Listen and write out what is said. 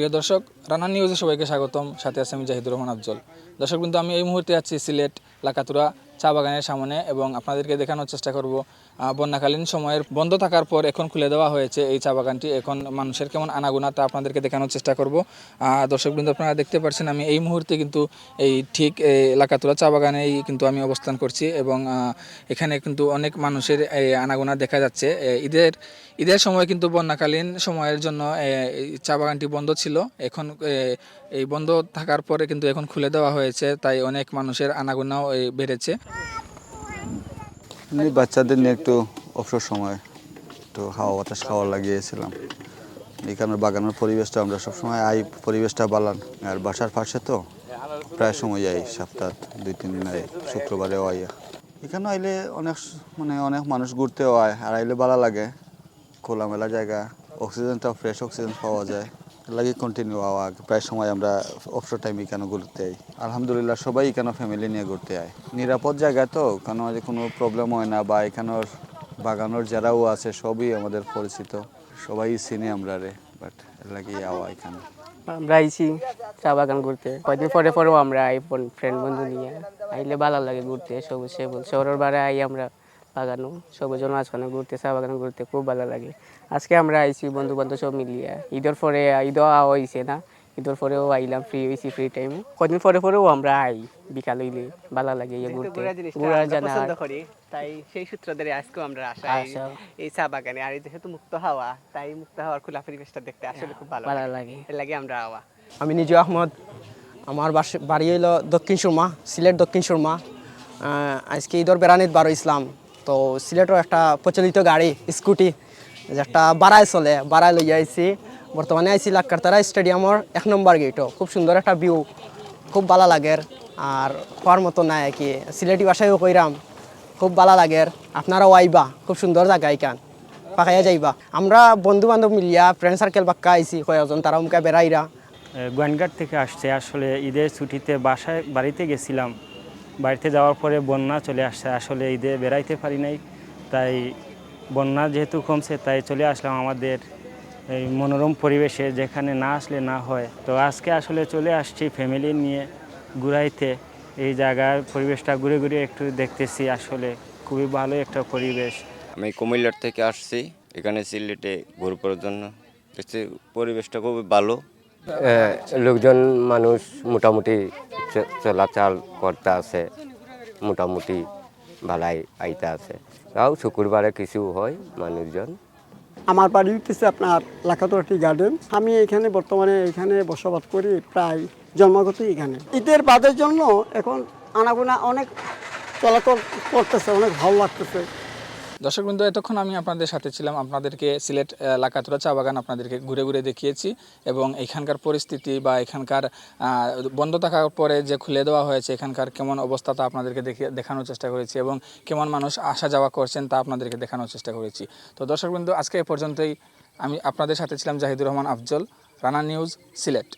প্রিয় দর্শক, রানা নিউজে সবাইকে স্বাগতম। সাথে আছে আমি জাহিদুর রহমান আফজল। দর্শক কিন্তু আমি এই মুহূর্তে আছি সিলেট, লাকাতুরা। চা বাগানের সামনে এবং আপনাদেরকে দেখানোর চেষ্টা করব বন্যাকালীন সময়ের বন্ধ থাকার পর এখন খুলে দেওয়া হয়েছে এই চা বাগানটি। এখন মানুষের কেমন আনাগোনা তা আপনাদেরকে দেখানোর চেষ্টা করব। দর্শক কিন্তু আপনারা দেখতে পাচ্ছেন আমি এই মুহূর্তে কিন্তু এই ঠিক এই লাকাতুরা চা বাগানেই কিন্তু আমি অবস্থান করছি এবং এখানে কিন্তু অনেক মানুষের আনাগোনা দেখা যাচ্ছে। ঈদের ঈদের সময় কিন্তু বন্যাকালীন সময়ের জন্য চা বাগানটি বন্ধ ছিল। এখন এই বন্ধ থাকার পরে কিন্তু এখন খুলে দেওয়া হয়েছে, তাই অনেক মানুষের আনাগোনাও বেড়েছে। বাচ্চাদের নিয়ে একটু অবসর সময় একটু হাওয়া বাতাস খাওয়া লাগিয়েছিলাম। এখানে বাগানের পরিবেশটা আমরা সবসময় আই, পরিবেশটা বালান। আর বাসার পাশে তো প্রায় সময় যাই, সপ্তাহ দুই, তিন দিন আই শুক্রবারেও আই এখানে আইলে অনেক মানে অনেক মানুষ ঘুরতেও আয়, আর আইলে ভালো লাগে। খোলামেলা জায়গা অক্সিজেনটা ফ্রেশ অক্সিজেন পাওয়া যায়। লাগে কন্টিনিউ হওয়া প্রায় সময় আমরা অবসর টাইম এখানে ঘুরতে যাই আলহামদুলিল্লাহ, সবাই এখানে ফ্যামিলি নিয়ে ঘুরতে আয়? নিরাপদ জায়গা তো, কেন কোনো প্রবলেম হয় না, বা এখানের বাগানোর যারাও আছে, সবই আমাদের পরিচিত। সবাই চিনি আমরা রে বাট লাগে আওয়া এখানে। আমরা আইছি চা বাগান ঘুরতে। কয়দিন পরে পরেও আমরা আই ফ্রেন্ড বন্ধু নিয়ে আইলে ভালো লাগে ঘুরতে, সবুজ, সেবুজ। শহরের বারে আই আমরা। বাগানো সবুজ মাঝখানে ঘুরতে চা বাগান ঘুরতে খুব ভালো লাগে। আজকে আমরা আইছি বন্ধু বান্ধব সব মিলিয়ে। ঈদের পরে ঈদও আওয়া হয়েছে না ঈদের পরেও আইলাম ফ্রি হয়েছি ফ্রি টাইম কদিন পরে পরেও আমরা আই বিকাল হইলে ভালো লাগে ইয়ে ঘুরতে। ঘুরার জানা করি তাই সেই সূত্র ধরে আজকেও আমরা আসা এই- চা বাগানে। আর এই যেহেতু মুক্ত হাওয়া তাই মুক্ত হাওয়ার খোলা পরিবেশটা দেখতে আসলে খুব ভালো ভালো লাগে। লাগে। আমরা আওয়া। আমি নিজু আহমদ আমার বাড়ি হইল দক্ষিণ সুরমা সিলেট দক্ষিণ সুরমা। আহ, আজকে ঈদর বেড়ানিত বারো ইসলাম তো সিলেটের একটা প্রচলিত গাড়ি, স্কুটি, যেটা বাড়ায় চলে বাড়ায় লইয়া আইছি। বর্তমানে আইছি লাক্কারতারা স্টেডিয়ামর এক নম্বর গেটও খুব সুন্দর একটা ভিউ খুব ভালো লাগে আর হওয়ার মতো নাই কি, সিলেটি ভাষায়ও কইরাম, খুব ভালো লাগে আপনারাও আইবা, খুব সুন্দর জায়গা এখান পাকাইয়া যাইবা। আমরা বন্ধু বান্ধব মিলিয়া ফ্রেন্ড সার্কেল বাক্কা আইছি, কয়েকজন তারা মুখে বেড়াইরা। গোয়ানঘাট থেকে আসছে। আসলে ঈদের ছুটিতে বাসায়, বাড়িতে গেছিলাম। বাড়িতে যাওয়ার পরে বন্যা চলে আসছে আসলে ঈদে বেড়াইতে পারি নাই, তাই বন্যা যেহেতু কমছে, তাই চলে আসলাম আমাদের এই মনোরম পরিবেশে, যেখানে না আসলে না হয়। তো আজকে আসলে চলে আসছি ফ্যামিলি নিয়ে ঘুরাইতে। এই জায়গার পরিবেশটা ঘুরে ঘুরে একটু দেখতেছি আসলে। খুবই ভালো একটা পরিবেশ। আমি কুমিল্লার থেকে আসছি, এখানে সিলেটে ঘুরবার জন্য। পরিবেশটা খুবই ভালো। লোকজন মানুষ মোটামুটি চলাচল করতে আছে, মোটামুটি ভালাই আইতে আছে। তাও শুক্রবারে কিছু হয় মানুষজন। আমার বাড়ি হচ্ছে আপনার লাখাতোয়াটি গার্ডেন আমি এখানে বর্তমানে এখানে বসবাস করি প্রায় জন্মগত এখানে। ঈদের বাদের জন্য এখন আনাগোনা অনেক চলাচল করতেছে, অনেক ভালো লাগতেছে। দর্শক বিন্দু এতক্ষণ আমি আপনাদের সাথে ছিলাম। আপনাদেরকে সিলেট লাকাতুরা চা বাগান আপনাদেরকে ঘুরে ঘুরে দেখিয়েছি এবং এখানকার পরিস্থিতি বা এখানকার বন্ধ থাকার পরে যে খুলে দেওয়া হয়েছে, এখানকার কেমন অবস্থা তা আপনাদেরকে দেখে, দেখানোর চেষ্টা করেছি এবং কেমন মানুষ আসা যাওয়া করছেন তা আপনাদেরকে দেখানোর চেষ্টা করেছি। তো দর্শক বিন্দু আজকে এ পর্যন্তই। আমি আপনাদের সাথে ছিলাম জাহিদুর রহমান আফজল, রানা নিউজ, সিলেট।